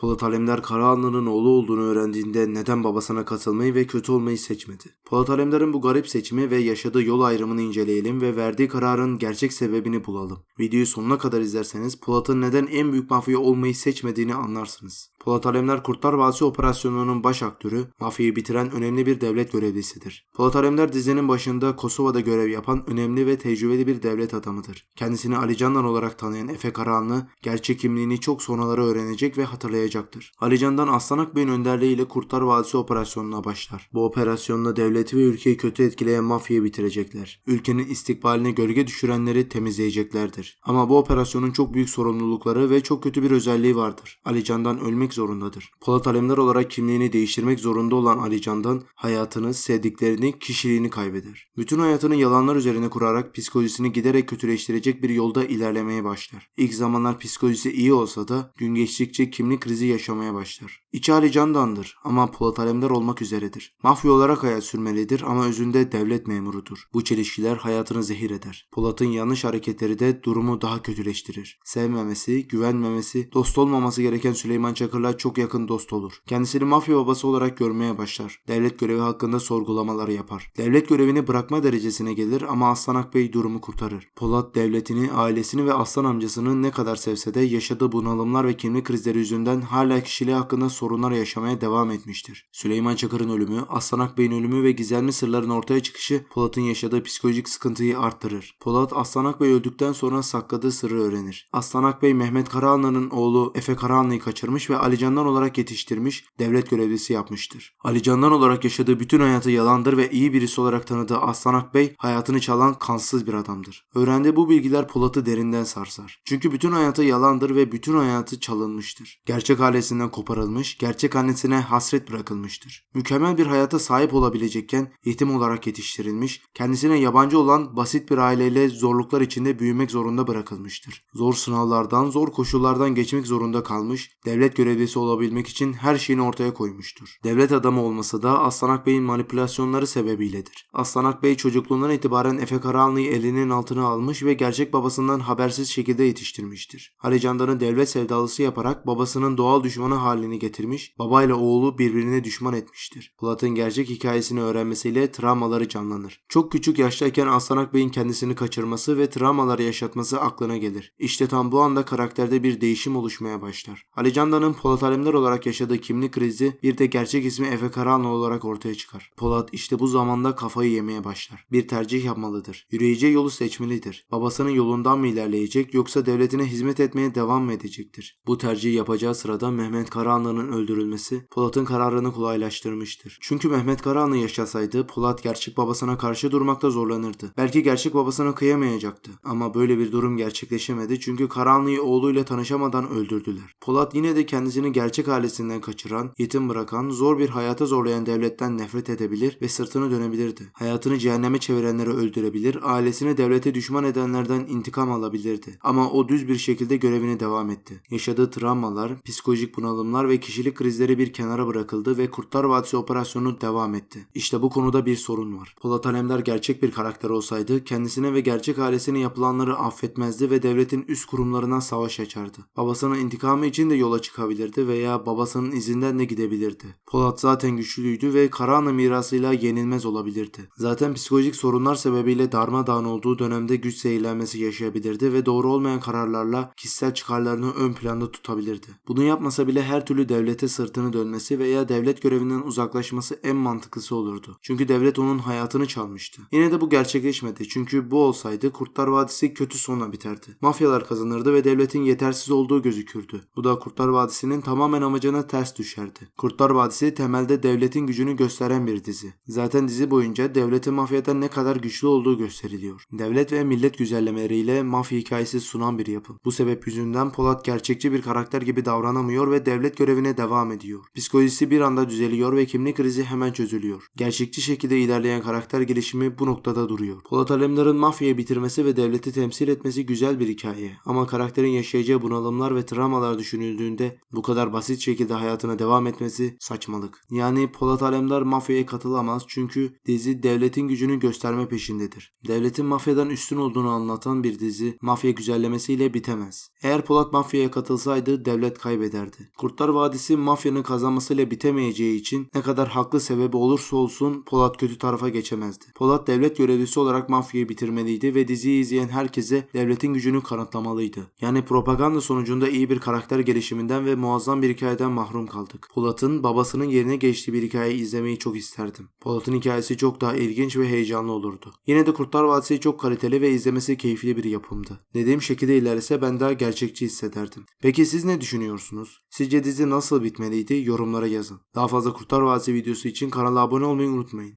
Polat Alemdar Karahanlı'nın oğlu olduğunu öğrendiğinde neden babasına katılmayı ve kötü olmayı seçmedi? Polat Alemdar'ın bu garip seçimi ve yaşadığı yol ayrımını inceleyelim ve verdiği kararın gerçek sebebini bulalım. Videoyu sonuna kadar izlerseniz Polat'ın neden en büyük mafya olmayı seçmediğini anlarsınız. Polat Alemdar Kurtlar Vadisi operasyonunun baş aktörü, mafyayı bitiren önemli bir devlet görevlisidir. Polat Alemdar dizinin başında Kosova'da görev yapan önemli ve tecrübeli bir devlet adamıdır. Kendisini Ali Candan olarak tanıyan Efe Karahanlı, gerçek kimliğini çok sonraları öğrenecek ve hatırlayacaktır. Ali Candan Aslan Akbey'in önderliğiyle Kurtlar Vadisi operasyonuna başlar. Bu operasyonla devleti ve ülkeyi kötü etkileyen mafyayı bitirecekler. Ülkenin istikbaline gölge düşürenleri temizleyeceklerdir. Ama bu operasyonun çok büyük sorumlulukları ve çok kötü bir özelliği vardır. Ali Candan ölmek zorundadır. Polat Alemdar olarak kimliğini değiştirmek zorunda olan Ali Candan hayatını, sevdiklerini, kişiliğini kaybeder. Bütün hayatını yalanlar üzerine kurarak psikolojisini giderek kötüleştirecek bir yolda ilerlemeye başlar. İlk zamanlar psikolojisi iyi olsa da gün geçtikçe kimlik krizi yaşamaya başlar. İçi Ali Candan'dır ama Polat Alemdar olmak üzeredir. Mafya olarak hayat sürmelidir ama özünde devlet memurudur. Bu çelişkiler hayatını zehir eder. Polat'ın yanlış hareketleri de durumu daha kötüleştirir. Sevmemesi, güvenmemesi, dost olmaması gereken Süleyman Çakır'la çok yakın dost olur. Kendisini mafya babası olarak görmeye başlar. Devlet görevi hakkında sorgulamaları yapar. Devlet görevini bırakma derecesine gelir ama Aslan Akbey durumu kurtarır. Polat devletini, ailesini ve Aslan amcasını ne kadar sevse de yaşadığı bunalımlar ve kimlik krizleri yüzünden hala kişiliği hakkında sorunlar yaşamaya devam etmiştir. Süleyman Çakır'ın ölümü, Aslan Akbey'in ölümü ve gizemli sırların ortaya çıkışı Polat'ın yaşadığı psikolojik sıkıntıyı arttırır. Polat Aslan Akbey öldükten sonra sakladığı sırrı öğrenir. Aslan Akbey Mehmet Karahanlı'nın oğlu Efe Karahanlı'yı kaçırmış ve Ali Candan olarak yetiştirmiş, devlet görevlisi yapmıştır. Ali Candan olarak yaşadığı bütün hayatı yalandır ve iyi birisi olarak tanıdığı Aslan Akbey hayatını çalan kansız bir adamdır. Öğrendiği bu bilgiler Polat'ı derinden sarsar. Çünkü bütün hayatı yalandır ve bütün hayatı çalınmıştır. Gerçek ailesinden koparılmış, gerçek annesine hasret bırakılmıştır. Mükemmel bir hayata sahip olabilecekken yetim olarak yetiştirilmiş, kendisine yabancı olan basit bir aileyle zorluklar içinde büyümek zorunda bırakılmıştır. Zor sınavlardan, zor koşullardan geçmek zorunda kalmış, devlet görevlisi olabilmek için her şeyini ortaya koymuştur. Devlet adamı olması da Aslanak Bey'in manipülasyonları sebebiyledir. Aslanak Bey çocukluğundan itibaren Efe Karahanlı'yı elinin altına almış ve gerçek babasından habersiz şekilde yetiştirmiştir. Ali Candan'ı devlet sevdalısı yaparak babasının doğal düşmanı halini getirmiş, babayla oğlu birbirine düşman etmiştir. Polat'ın gerçek hikayesini öğrenmesiyle travmaları canlanır. Çok küçük yaştayken Aslanak Bey'in kendisini kaçırması ve travmaları yaşatması aklına gelir. İşte tam bu anda karakterde bir değişim oluşmaya başlar. Ali Candan'ın Polat Alemdar olarak yaşadığı kimlik krizi bir de gerçek ismi Efe Karahanlı olarak ortaya çıkar. Polat işte bu zamanda kafayı yemeye başlar. Bir tercih yapmalıdır. Yürüyeceği yolu seçmelidir. Babasının yolundan mı ilerleyecek yoksa devletine hizmet etmeye devam mı edecektir? Bu tercihi yapacağı sırada Mehmet Karahanlı'nın öldürülmesi Polat'ın kararını kolaylaştırmıştır. Çünkü Mehmet Karahanlı yaşasaydı Polat gerçek babasına karşı durmakta zorlanırdı. Belki gerçek babasına kıyamayacaktı. Ama böyle bir durum gerçekleşemedi çünkü Karahanlı'yı oğluyla tanışamadan öldürdüler. Polat yine de kendisini gerçek ailesinden kaçıran, yetim bırakan, zor bir hayata zorlayan devletten nefret edebilir ve sırtını dönebilirdi. Hayatını cehenneme çevirenleri öldürebilir, ailesini devlete düşman edenlerden intikam alabilirdi. Ama o düz bir şekilde görevine devam etti. Yaşadığı travmalar, psikolojik bunalımlar ve kişilik krizleri bir kenara bırakıldı ve Kurtlar Vadisi operasyonu devam etti. İşte bu konuda bir sorun var. Polat Alemdar gerçek bir karakter olsaydı kendisine ve gerçek ailesine yapılanları affetmezdi ve devletin üst kurumlarına savaş açardı. Babasının intikamı için de yola çıkabilirdi veya babasının izinden de gidebilirdi. Polat zaten güçlüydü ve Karahanlı mirasıyla yenilmez olabilirdi. Zaten psikolojik sorunlar sebebiyle darmadağın olduğu dönemde güç zehirlenmesi yaşayabilirdi ve doğru olmayan kararlarla kişisel çıkarlarını ön planda tutabilirdi. Bunu yapmasa bile her türlü devlete sırtını dönmesi veya devlet görevinden uzaklaşması en mantıklısı olurdu. Çünkü devlet onun hayatını çalmıştı. Yine de bu gerçekleşmedi çünkü bu olsaydı Kurtlar Vadisi kötü sona biterdi. Mafyalar kazanırdı ve devletin yetersiz olduğu gözükürdü. Bu da Kurtlar Vadisi'nin tamamen amacına ters düşerdi. Kurtlar Vadisi temelde devletin gücünü gösteren bir dizi. Zaten dizi boyunca devletin mafyadan ne kadar güçlü olduğu gösteriliyor. Devlet ve millet güzellemeleriyle mafya hikayesi sunan bir yapım. Bu sebep yüzünden Polat gerçekçi bir karakter gibi davranamıyor ve devlet görevine devam ediyor. Psikolojisi bir anda düzeliyor ve kimlik krizi hemen çözülüyor. Gerçekçi şekilde ilerleyen karakter gelişimi bu noktada duruyor. Polat Alemdar'ın mafyayı bitirmesi ve devleti temsil etmesi güzel bir hikaye ama karakterin yaşayacağı bunalımlar ve travmalar düşünüldüğünde bu bu kadar basit şekilde hayatına devam etmesi saçmalık. Yani Polat Alemdar mafyaya katılamaz çünkü dizi devletin gücünü gösterme peşindedir. Devletin mafyadan üstün olduğunu anlatan bir dizi mafya güzellemesiyle bitemez. Eğer Polat mafyaya katılsaydı devlet kaybederdi. Kurtlar Vadisi mafyanın kazanmasıyla bitemeyeceği için ne kadar haklı sebebi olursa olsun Polat kötü tarafa geçemezdi. Polat devlet görevlisi olarak mafyayı bitirmeliydi ve diziyi izleyen herkese devletin gücünü kanıtlamalıydı. Yani propaganda sonucunda iyi bir karakter gelişiminden ve muazzam bir hikayeden mahrum kaldık. Polat'ın babasının yerine geçtiği bir hikaye izlemeyi çok isterdim. Polat'ın hikayesi çok daha ilginç ve heyecanlı olurdu. Yine de Kurtlar Vadisi çok kaliteli ve izlemesi keyifli bir yapımdı. Dediğim şekilde ilerlese ben daha gerçekçi hissederdim. Peki siz ne düşünüyorsunuz? Sizce dizi nasıl bitmeliydi? Yorumlara yazın. Daha fazla Kurtlar Vadisi videosu için kanala abone olmayı unutmayın.